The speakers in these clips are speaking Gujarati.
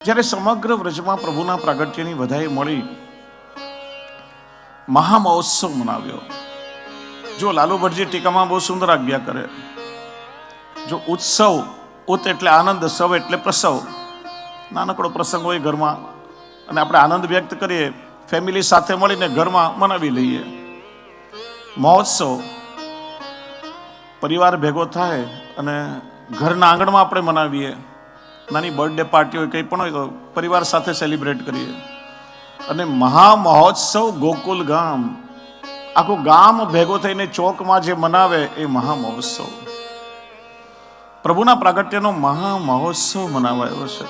જ્યારે સમગ્ર વ્રજમાં પ્રભુના પ્રાગટ્યની વધાઈ મળી, મહામહોત્સવ મનાવ્યો. જો લાલુ ભટજી ટીકામાં બહુ સુંદર આજ્ઞા કરે, જો ઉત્સવ, ઉત એટલે આનંદ, સવ એટલે પ્રસવ, નાનકડો પ્રસંગ હોય ઘરમાં, અને આપણે આનંદ વ્યક્ત કરીએ, ફેમિલી સાથે મળીને ઘરમાં મનાવી લઈએ. મહોત્સવ, પરિવાર ભેગો થાય અને ઘરના આંગણમાં આપણે મનાવીએ. નાની બર્થડે પાર્ટી હોય, કંઈ પણ હોય તો પરિવાર સાથે સેલિબ્રેટ કરીએ. અને મહા મહોત્સવ ગોકુલ ગામ. આખું ગામ ભેગો થઈને ચોકમાં જે મનાવે એ મહા મહોત્સવ પ્રભુના પ્રાગટ્યનો મહા મહોત્સવ મનાવાયો છે.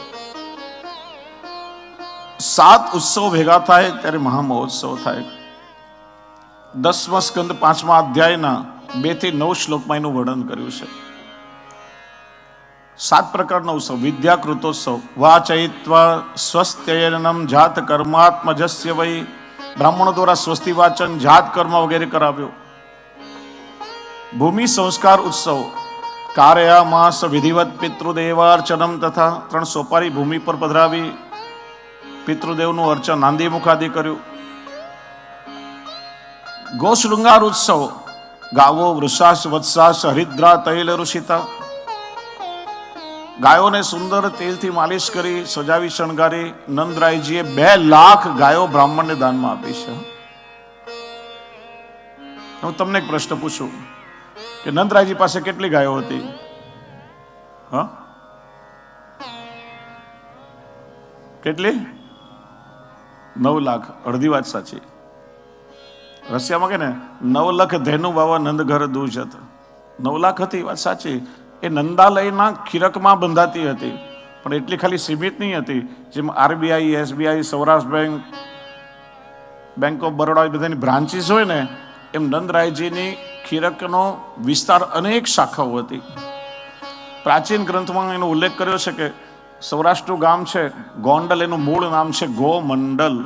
સાત ઉત્સવ ભેગા થાય ત્યારે મહા મહોત્સવ થાય. દસમા સ્કંદ પાંચમા અધ્યાયના બેથી નવ શ્લોકમાં એનું વર્ણન કર્યું છે. સાત પ્રકારનો ઉત્સવ. વિદ્યાકૃતોત્સવ. વાચયિત્વા સ્વસ્ત્યયનમ જાત કર્માત્મજસ્ય વય. બ્રાહ્મણો દ્વારા સ્વસ્તિ વાચન જાત કર્મ વગેરે કરાવ્યો. ભૂમિ સંસ્કાર ઉત્સવ. કાર્યામાસ વિધિવત પિતૃદેવાર્ચનમ તથા ત્રણ સોપારી ભૂમિ પર પધરાવી પિતૃદેવનું અર્ચન નાંદી મુખાદિ કર્યું. ગોશૃંગાર ઉત્સવ. ગાવો વૃષાશ વત્સાશ હરિદ્રા તૈલ ઋષિતા. ગાયોને સુંદર તેલથી માલિશ કરી, સજાવી, શણગારી. નંદરાયજીએ બે લાખ ગાયો બ્રાહ્મણને દાનમાં આપી છે. હું તમને એક પ્રશ્ન પૂછું કે નંદરાયજી પાસે કેટલી ગાયો હતી? હા? કેટલી? નવ લાખ. અડધી વાત સાચી. રશિયામાં કે ને? નવ લાખ ધેનુ બાવા નંદ ઘર દૂર જત નવ લાખ હતી, વાત સાચી. એ નંદાલયના ખીરકમાં બંધાતી હતી. પણ એટલી ખાલી સીમિત નહીં હતી, જેમ RBI, SBI, Saurashtra bank bank of Baroda એ બધાની બ્રાન્ચીસ હોય ને, એમ નંદરાયજીની ખીરકનો વિસ્તાર અનેક શાખાઓ હતી. પ્રાચીન ગ્રંથમાં એનો ઉલ્લેખ કર્યો છે કે સૌરાષ્ટ્રનું ગામ છે, ગોંડલ, એનું મૂળ નામ છે ગોમંડલ.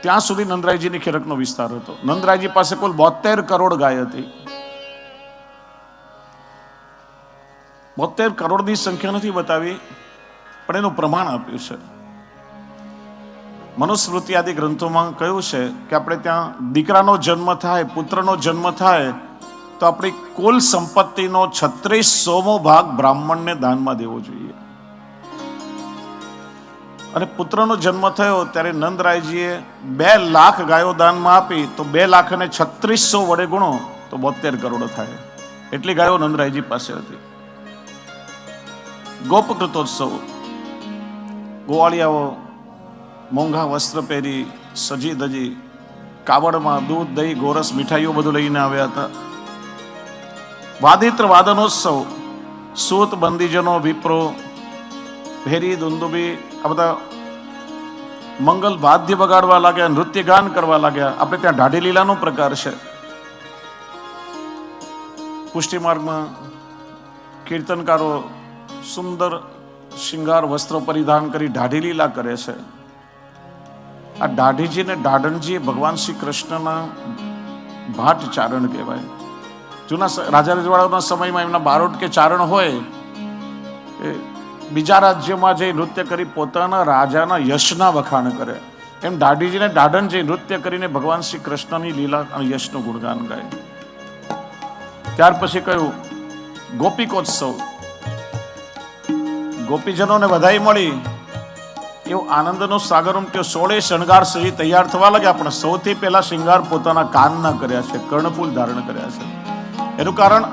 ત્યાં સુધી નંદરાયજીની ખીરકનો વિસ્તાર હતો. નંદરાયજી પાસે કુલ બોતેર કરોડ ગાય હતી. બોતેર કરોડની સંખ્યા નથી બતાવી, પણ એનું પ્રમાણ આપ્યું છે. મનુસ્મૃતિ આદિ ગ્રંથોમાં કહ્યું છે કે આપણે ત્યાં દીકરાનો જન્મ થાય, પુત્રનો જન્મ થાય, તો આપણી કુલ સંપત્તિનો છત્રીસ સોમો ભાગ બ્રાહ્મણને દાનમાં દેવો જોઈએ. અને પુત્રનો જન્મ થયો ત્યારે નંદરાયજીએ બે લાખ ગાયો દાનમાં આપી, તો બે લાખ અને છત્રીસો વડે ગુણો, તો બોતેર કરોડ થાય. એટલી ગાયો નંદરાયજી પાસે હતી. ગોપકૃતોત્સવ ગોવાળિયાઓ મોંઘા વસ્ત્ર પહેરી સજી ધજી કાવડમાં દૂધ, દહીં, ગોરસ, મીઠાઈઓ બધું લઈને આવ્યા હતા. વાદિત્ર વાદનોત્સવ, સૂત બંદીજનો વિપ્રો, ભેરી દુંદુબી, આ બધા મંગલ વાદ્ય વગાડવા લાગ્યા નૃત્ય ગાન કરવા લાગ્યા. આપણે ત્યાં ઢાઢી લીલાનો પ્રકાર છે. પુષ્ટિ માર્ગમાં કીર્તનકારો સુંદર શિંગાર વસ્ત્રો પરિધાન કરી દાઢી લીલા કરે છે. આ દાઢીજી ને દાઢણજી એ ભગવાન શ્રી કૃષ્ણના ભાટ ચારણ કહેવાય. જૂના રાજા રજવાડાઓના સમયમાં એમના બારોટ કે ચારણ હોય, એ બીજા રાજ્યમાં જઈ નૃત્ય કરી પોતાના રાજાના યશના વખાણ કરે. એમ દાઢીજીને દાઢણજી નૃત્ય કરીને ભગવાન શ્રી કૃષ્ણની લીલા અને યશનું ગુણગાન ગાય. ત્યાર પછી કહ્યું, ગોપિકોત્સવ. ગોપીજનોને વધાઈ મળી. એવો આનંદનો સાગર ઉમટ્યો. સોળે શણગાર સહી તૈયાર થવા લાગ્યા, પણ સૌથી પહેલા શિંગાર પોતાના કાનના કર્યા છે, કર્ણફૂલ ધારણ કર્યા છે. એનું કારણ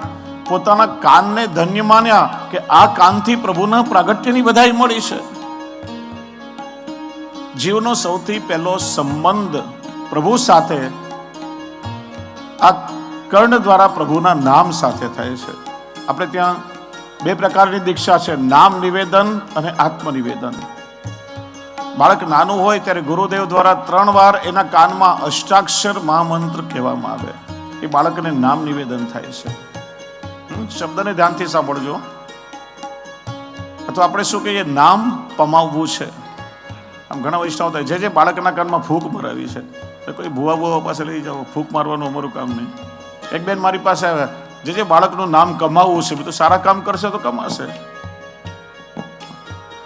પોતાના કાનને ધન્ય માન્યા કે આ કાનથી પ્રભુના પ્રાગટ્યની વધાઈ મળી છે. જીવનો સૌથી પહેલો સંબંધ પ્રભુ સાથે, આ કર્ણ દ્વારા પ્રભુના નામ સાથે થાય છે. આપણે ત્યાં બે પ્રકારની દીક્ષા છે. નામ નિવેદન અને આત્મનિવેદન. બાળક નાનું હોય ત્યારે ગુરુદેવ દ્વારા ત્રણ વાર એના કાનમાં અષ્ટાક્ષર મહામંત્ર કહેવામાં આવે. એ બાળકને નામ નિવેદન થાય છે. શબ્દને ધ્યાનથી સાંભળજો. અથવા આપણે શું કહીએ? નામ પમાવવું છે. આમ ઘણા વૈષ્ણવ થાય. જે જે બાળકના કાનમાં ફૂંક મરાવી છે. કોઈ ભૂવા ભૂવા પાસે લઈ જાઓ. ફૂંક મારવાનું અમારું કામ નહીં. એક બેન મારી પાસે આવ્યા. જે જે બાળકનું નામ કમાવવું છે બધું સારા કામ કરશે તો કમાશે.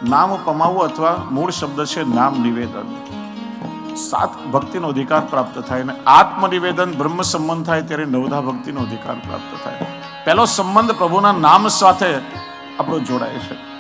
નામ કમાવવું અથવા મૂળ શબ્દ છે નામ નિવેદન. સાત ભક્તિનો અધિકાર પ્રાપ્ત થાય અને આત્મનિવેદન બ્રહ્મ સંબંધ થાય ત્યારે નવધા ભક્તિનો અધિકાર પ્રાપ્ત થાય. પહેલો સંબંધ પ્રભુના નામ સાથે આપણો જોડાય છે.